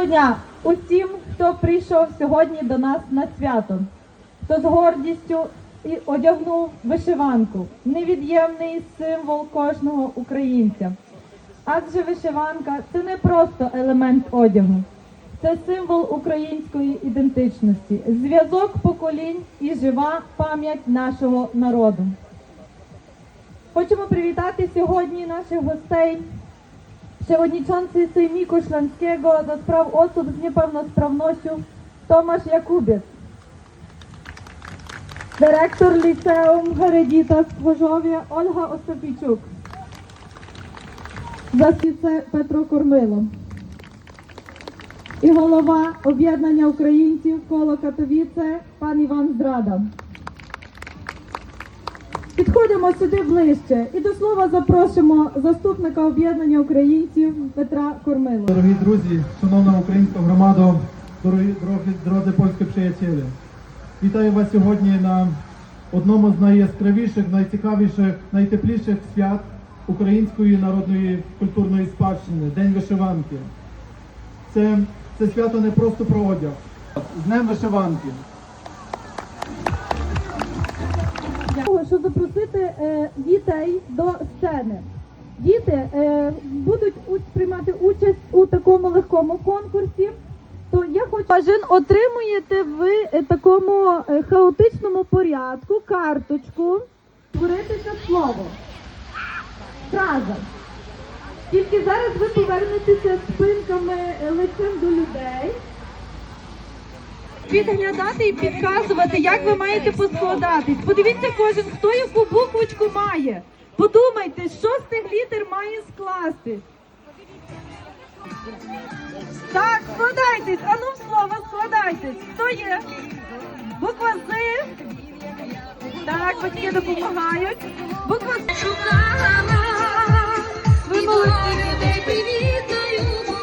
Доброго дня усім, хто прийшов сьогодні до нас на свято, хто з гордістю і одягнув вишиванку, невід'ємний символ кожного українця. Адже вишиванка це не просто елемент одягу, це символ української ідентичності, зв'язок поколінь і жива пам'ять нашого народу. Хочемо привітати сьогодні наших гостей, przewodniczący Sejmiku Szklanskiego do spraw osób z niepełnosprawnością Tomasz Jakubiec, dyrektor Liceum Heredita w Tworzowie Olga Ostapijczuk, засідце Петро Кормило і голова об'єднання українців коло Катовіце пан Іван Здрада. Підходимо сюди ближче і до слова запрошуємо заступника об'єднання українців Петра Кормило. Дорогі друзі, шановна українська громада, дорогі, дорогі польські приятелі. Вітаю вас сьогодні на одному з найяскравіших, найцікавіших, найтепліших свят української народної культурної спадщини День вишиванки. Це, це свято не просто про одяг. З Днем вишиванки. Того, щоб запросити е, дітей до сцени. Діти е, будуть приймати участь у такому легкому конкурсі. То я хочу Кожен отримуєте ви е, такому хаотичному порядку карточку. Творитися слово. Фраза. Тільки зараз ви повернетеся спинками лицем до людей. Підглядати і підказувати, як ви маєте поскладатись. Подивіться кожен, хто яку буквочку має. Подумайте, що з тих літер має скластись. Так, складайтесь, а ну слово складайтесь. Хто є? Буква З. Так, батьки допомагають. Буква З. шукала, Ви людей привітною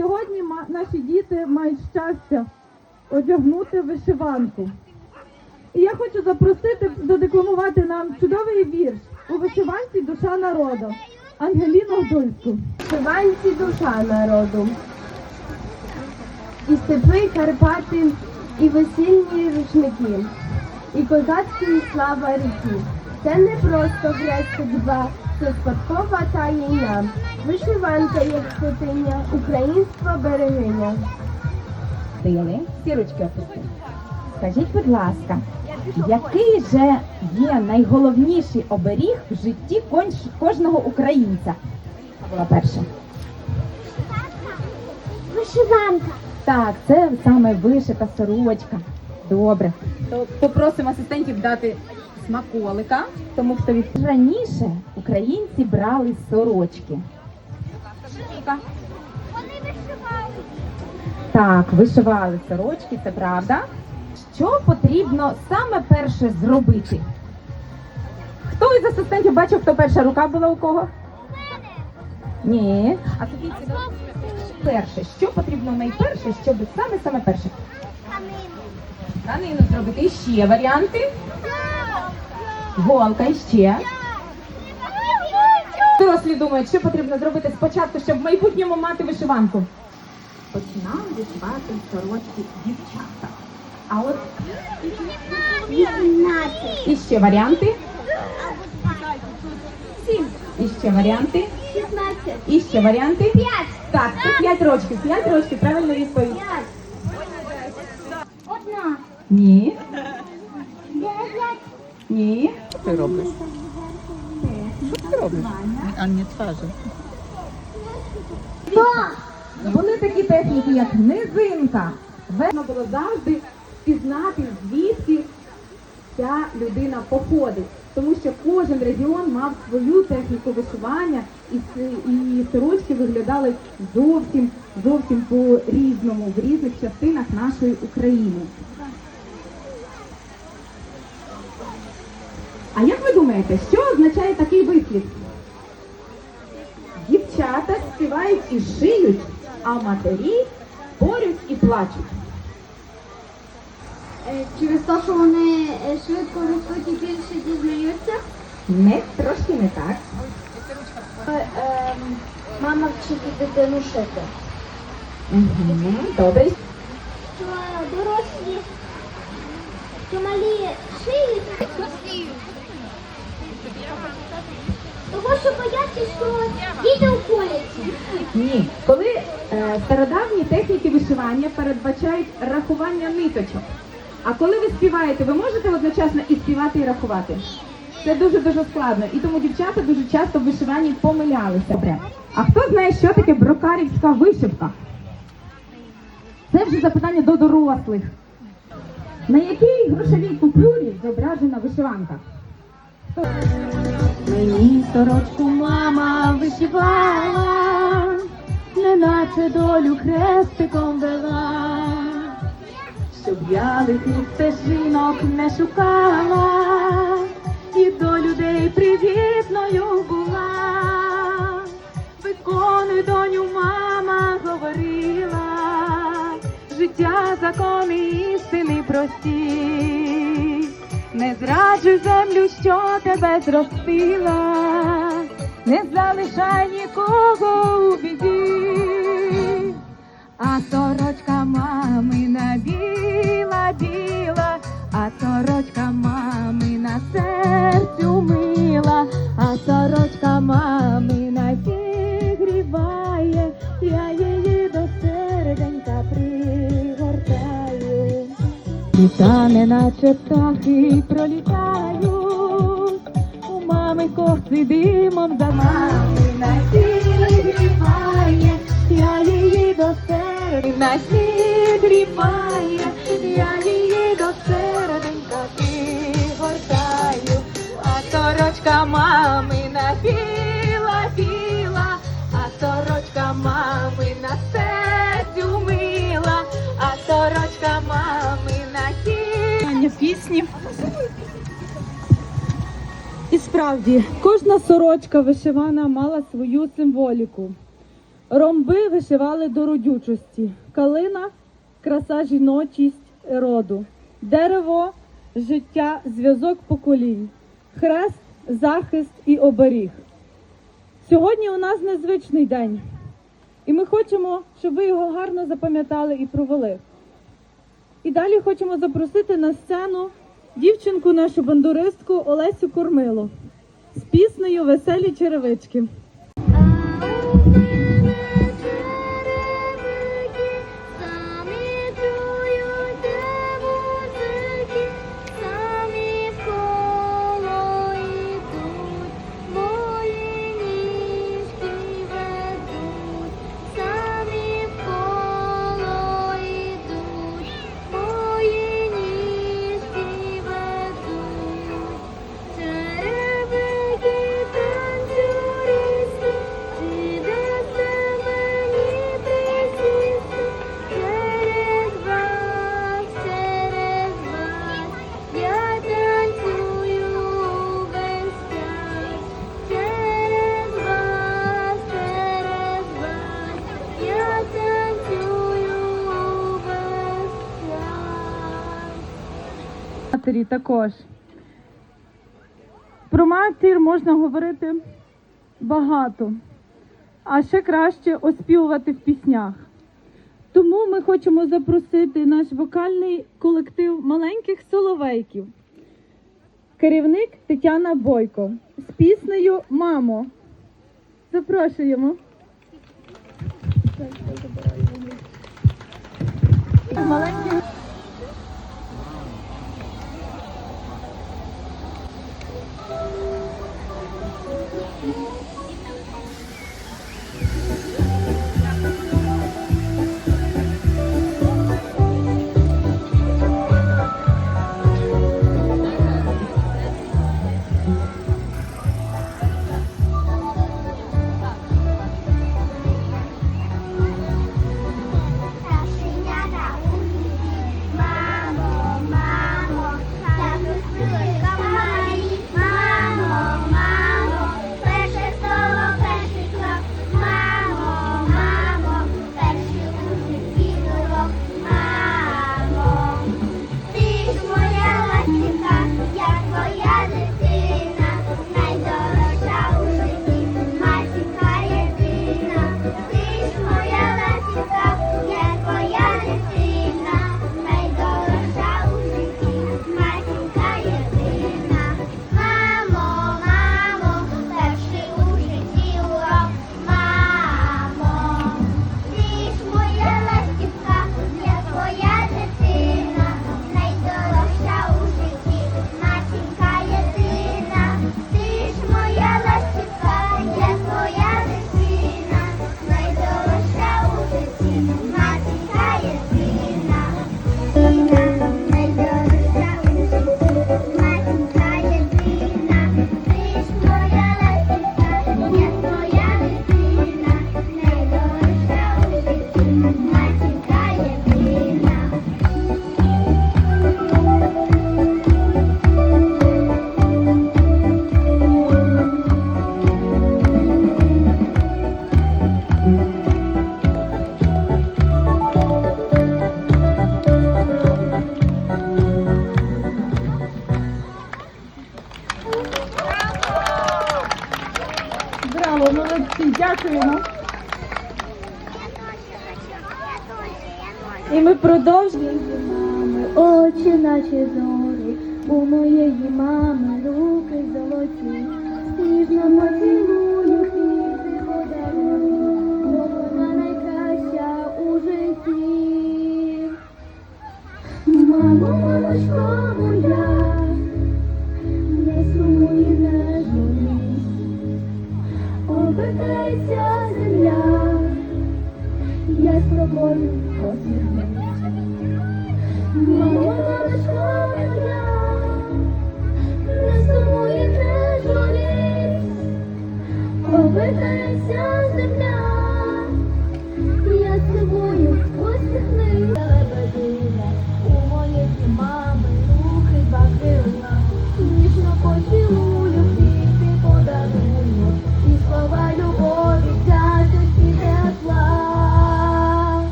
сьогодні наші діти мають щастя одягнути вишиванку. І я хочу запросити додекламувати нам чудовий вірш у вишиванці душа народу Ангеліну Гдульську. Вишиванці душа народу. І степи Карпати, і весільні рушники, і козацької слава ріки. Це не просто грецька дба, це спадкова таїна. Вишиванка, як святиня, українська берегиня. Дили, всі ручки опустили. Скажіть, будь ласка, який же є найголовніший оберіг в житті кожного українця? Була перша. Вишиванка. Так, це саме вишита сорочка. Добре. То попросимо асистентів дати смаколика, тому хто від раніше українці брали сорочки. Вони вишивали. Так, вишивали сорочки, це правда. Що потрібно саме перше зробити? Хто із асистентів бачив, хто перша рука була у кого? У мене. Ні. А тобі перше. Що потрібно найперше, щоб саме саме перше? Тканину зробити. І ще варіанти. Голка і ще. Дорослі думають, що потрібно зробити спочатку, щоб в майбутньому мати вишиванку. Починали вишивати сорочки дівчата. А от Вісімнадцять. і ще варіанти. Сім. І ще варіанти. Шістнадцять. І ще варіанти. П'ять. Так, це п'ять рочків. П'ять рочків. Правильно відповідь. П'ять. Одна. Ні. Ні. ти робиш? Що ти робиш? А не тwarzy. Були такі техніки, як низинка. Важливо було завжди впізнати, звідки ця людина походить. Тому що кожен регіон мав свою техніку вишивання, і, і сорочки виглядали зовсім зовсім по-різному в різних частинах нашої України. А як ви думаєте, що означає такий вислів? співають і шиють, а матері борють і плачуть. Е, Через те, що вони е, швидко ростуть і більше дізнаються. Не трошки не так. Е, ем, Мама вчить дитину шити. Угу. Добре. Що дорослі, що малі шиють. Того, що бояться, що діти уколяться. Ні, коли е, стародавні техніки вишивання передбачають рахування ниточок. А коли ви співаєте, ви можете одночасно і співати, і рахувати. Це дуже дуже складно. І тому дівчата дуже часто в вишиванні помилялися. А хто знає, що таке брокарівська вишивка? Це вже запитання до дорослих. На якій грошовій купюрі зображена вишиванка? Мені сорочку мама вишивала, неначе долю хрестиком вела, щоб я лихих стежинок не шукала, і до людей привітною була. Виконуй, доню, мама говорила, життя, закони, істини прості. Не зраджуй землю, що тебе зростила, не залишай нікого у біді, а сорочка мамина біла, біла, а сорочка мамина серцю мила, а сорочка мамина Літа, неначе птахи пролітають, у мами коси димом за мамина зігріває, я її до середина зігріває, я її до серединка пригортаю, а сорочка мамина біла, пісні. І справді, кожна сорочка вишивана мала свою символіку. Ромби вишивали до родючості, калина краса жіночість роду, дерево життя, зв'язок поколінь, хрест, захист і оберіг. Сьогодні у нас незвичний день, і ми хочемо, щоб ви його гарно запам'ятали і провели. І далі хочемо запросити на сцену дівчинку, нашу бандуристку Олесю Кормило з піснею Веселі черевички. Матері також. Про матір можна говорити багато, а ще краще оспівувати в піснях. Тому ми хочемо запросити наш вокальний колектив маленьких соловейків. Керівник Тетяна Бойко з піснею Мамо. Запрошуємо. Маленьких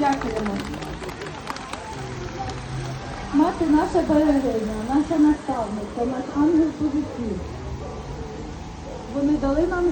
Дякуємо. Мати наша берегиня, наша наставниця, наш ангел по. Вони дали нам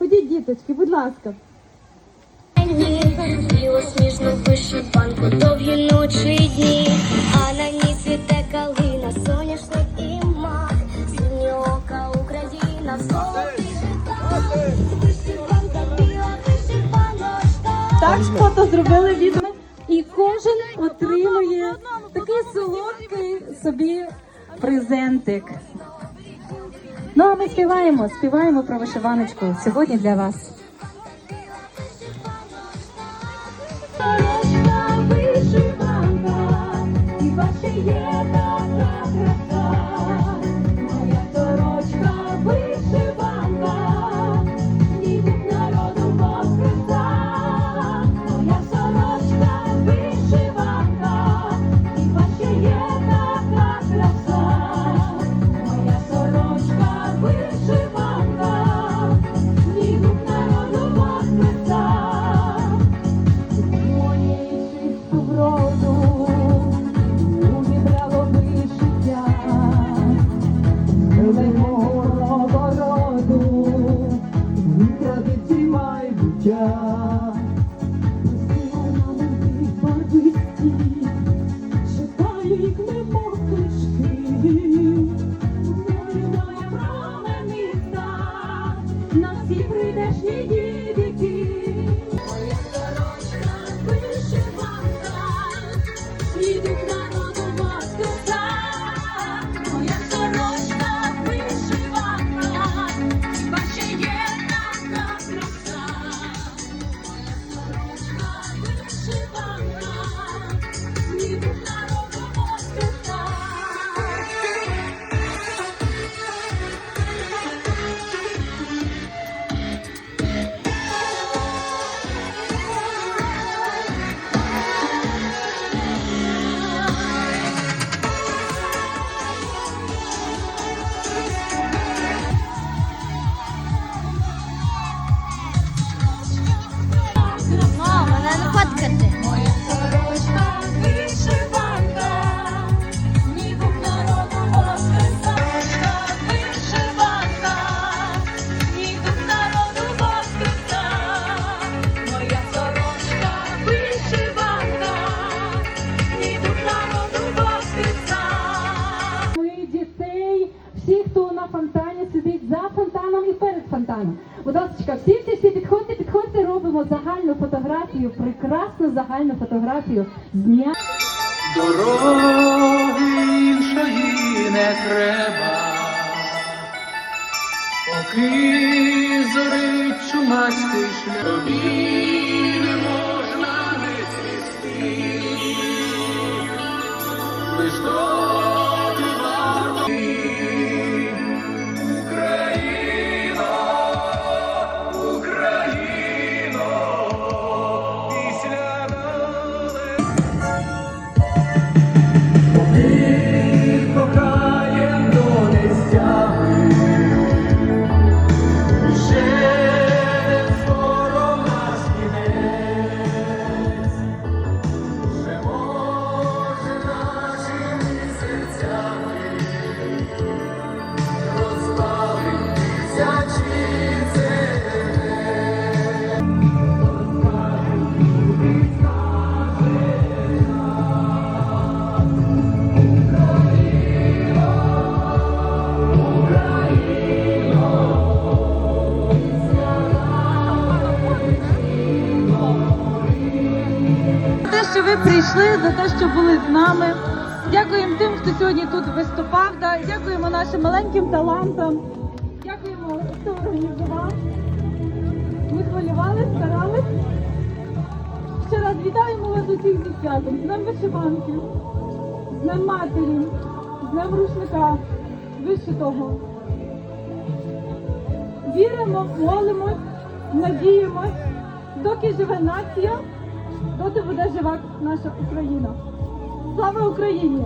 Ходіть, діточки, будь ласка. Білосніжну вишиванку, довгі ночі й дні, а на ній цвіте калина, соняшник і мак, синьока Україна, в золотих житах, вишиванка, біла вишиваночка. Так фото зробили відео, і кожен отримує такий солодкий собі презентик. Ну а ми співаємо, співаємо про вишиваночку сьогодні для вас. Вишиванка, і ваше є така краса. estou. Прийшли, за те, що були з нами. Дякуємо тим, хто сьогодні тут виступав. Да? Дякуємо нашим маленьким талантам. Дякуємо, хто організував. Ми хвилювали, старались. Ще раз вітаємо вас усіх зі святом, з Днем вишиванки, з Днем матері, з Днем рушника, вишитого. Віримо, молимось, надіємось, доки живе нація, доти буде жива наша Україна. Слава Україні!